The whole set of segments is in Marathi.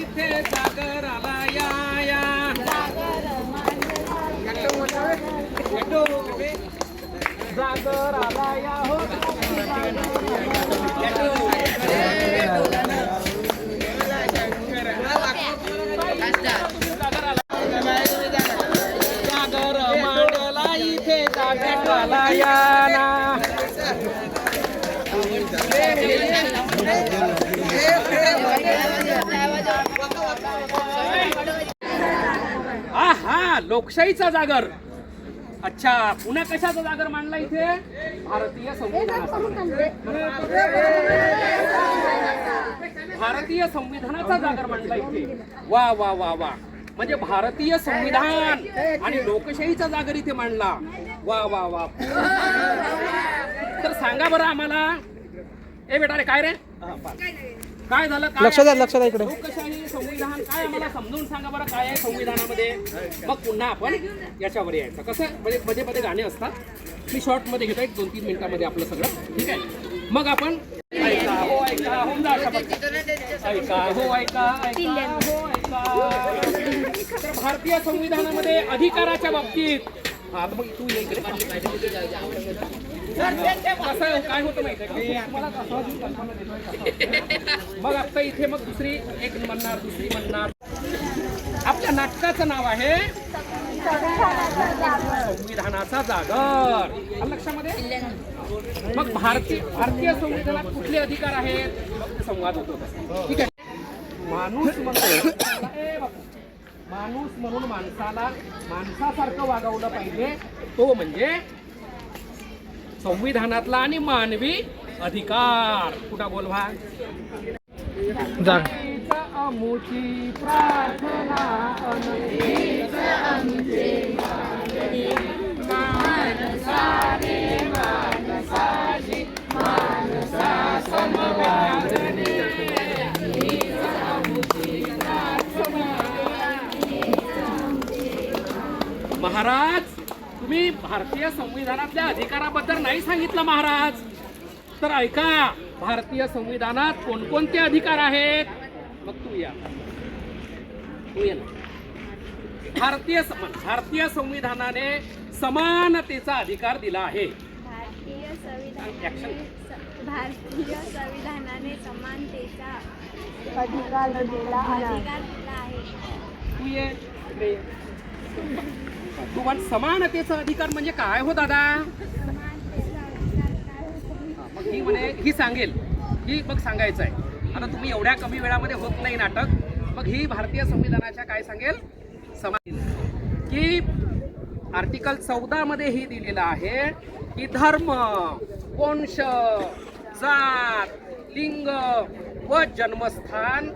इथे जागर आला या. जागर आला या. हो. लोकशाहीचा जागर. अच्छा पुन्हा कशाचा जागर मांडला इथे? भारतीय संविधानाचा. भारतीय संविधानाचा जागर मांडला इथे. वा वा वा वा. म्हणजे भारतीय संविधान आणि लोकशाहीचा जागर इथे मांडला. वा वा वा. तर सांगा बरं आम्हाला. ए बेटा रे काय रे? काय झालं? काय लक्ष द्या आहे? लक्ष द्या इकडे. लोकशाही संविधान काय आम्हाला समजून सांगा बरं काय आहे संविधानामध्ये. मग पुन्हा आपण याच्यावर यायचं. कसं? म्हणजे मध्ये मध्ये गाणे असतात. मी शॉर्टमध्ये घेतो एक दोन तीन मिनिटामध्ये आपलं सगळं. ठीक आहे? मग आपण ऐका हो ऐका होऊन जा अशा प्रकारे. ऐका हो ऐका ऐका हो ऐका. तर भारतीय संविधानामध्ये अधिकाराच्या बाबतीत हा मग तू ये इकडे. कसं आहे, काय होतं माहिती आहे तुम्हाला कल्पना देतोय मग आता इथे मग दुसरी एक म्हणणार दुसरी म्हणणार. आपल्या नाटकाचं नाव आहे संविधानाचा जागर. लक्षामध्ये? मग भारतीय भारतीय संविधानात कुठले अधिकार आहेत? मग ते संवाद होतो ठीक आहे. माणूस म्हणून माणूस म्हणून माणसाला माणसासारखं वागवलं पाहिजे. तो म्हणजे संविधानातला आणि मानवी अधिकार कुठं बोलवा जाग अमुची प्रार्थना आमची प्रार्थना. महाराज तुम्ही भारतीय संविधानातल्या अधिकाराबद्दल नाही सांगितलं महाराज. तर ऐका भारतीय संविधानात कोणकोणते अधिकार आहेत? मग तू या. तू ये ना. भारतीय भारतीय संविधानाने समानतेचा अधिकार दिला आहे. भारतीय संविधानाने भारतीय समानतेचा अधिकार दिला आहे. तू ये. तुम्हाला समानतेचा अधिकार म्हणजे काय हो दादा? मग ही म्हणे ही सांगेल. ही मग सांगायचं आहे. आता तुम्ही एवढ्या कमी वेळामध्ये होत नाही नाटक. मग ही भारतीय संविधानाच्या काय सांगेल? समान की आर्टिकल चौदामध्ये ही दिलेलं आहे की धर्म वंश जात लिंग व जन्मस्थान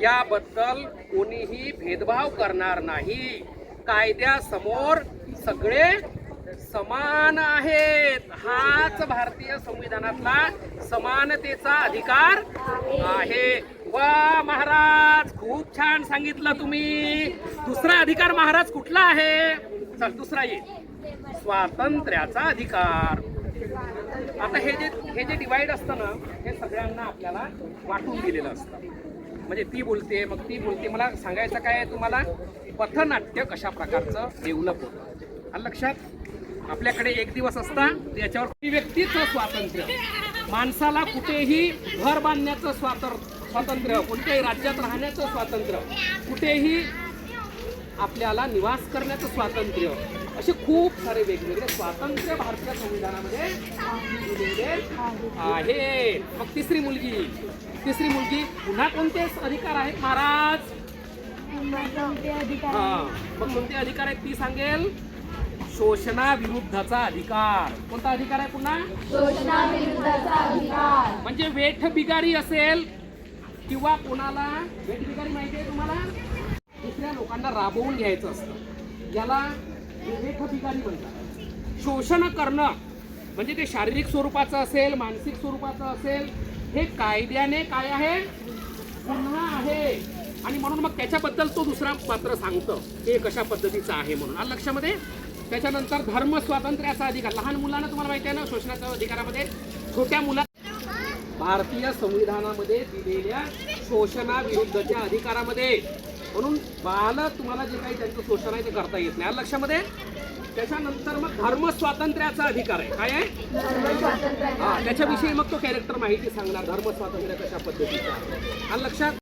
याबद्दल कोणीही भेदभाव करणार नाही. कायद्यासमोर सगळे समान आहेत. हाच भारतीय संविधानातला समानतेचा अधिकार आहे. वा महाराज खूप छान सांगितलं तुम्ही. दुसरा अधिकार महाराज कुठला आहे? चल दुसरा येईल स्वातंत्र्याचा अधिकार. आता हे जे हे जे डिवाइड असतं ना हे सगळ्यांना आपल्याला वाटून दिलेलं असतं. म्हणजे ती बोलते मग ती बोलते मला सांगायचं काय आहे तुम्हाला पथनाट्य कशा प्रकारचं डेव्हलप होतं? आणि लक्षात आपल्याकडे एक दिवस असता याच्यावर अभिव्यक्तीचं स्वातंत्र्य माणसाला कुठेही घर बांधण्याचं स्वातंत्र्य स्वातंत्र्य कोणत्याही राज्यात राहण्याचं स्वातंत्र्य कुठेही आपल्याला निवास करण्याचं स्वातंत्र्य असे खूप सारे वेगवेगळे स्वातंत्र्य भारतीय संविधानामध्ये दिलेले आहे. मग तिसरी मुलगी. तिसरी मुलगी पुन्हा कोणते अधिकार आहेत महाराज? हा मग कोणते अधिकार आहेत ती सांगेल? शोषणाविरुद्धचा अधिकार. कोणता अधिकार आहे पुन्हा? शोषणाविरुद्धचा अधिकार. म्हणजे वेठ बिगारी असेल किंवा कोणाला? वेठ बिगारी माहिती आहे तुम्हाला? दुसऱ्या लोकांना राबवून घ्यायचं असतं. याला वेठ बिगारी म्हणतात शोषण करणं म्हणजे ते शारीरिक स्वरूपाचं असेल मानसिक स्वरूपाचं असेल हे कायद्याने काय आहे? गुन्हा आहे. आणि म्हणून मग त्याच्याबद्दल तो दुसरा पात्र सांगतं. हे कशा पद्धतीचं आहे म्हणून. आलं लक्षामध्ये? त्याच्यानंतर धर्म स्वातंत्र्याचा अधिकार. लहान मुलांना तुम्हाला माहिती आहे ना शोषणाच्या अधिकारामध्ये छोट्या मुला भारतीय संविधानामध्ये दिलेल्या शोषणाविरुद्धच्या अधिकारामध्ये म्हणून बाल तुम्हाला जे काही त्यांचं शोषण आहे ते करता येत नाही. लक्षामध्ये? त्याच्यानंतर मग धर्म स्वातंत्र्याचा अधिकार आहे. काय आहे? हा त्याच्याविषयी मग तो कॅरेक्टर माहिती सांगणार धर्म स्वातंत्र्य कशा पद्धतीचा आलं लक्षात?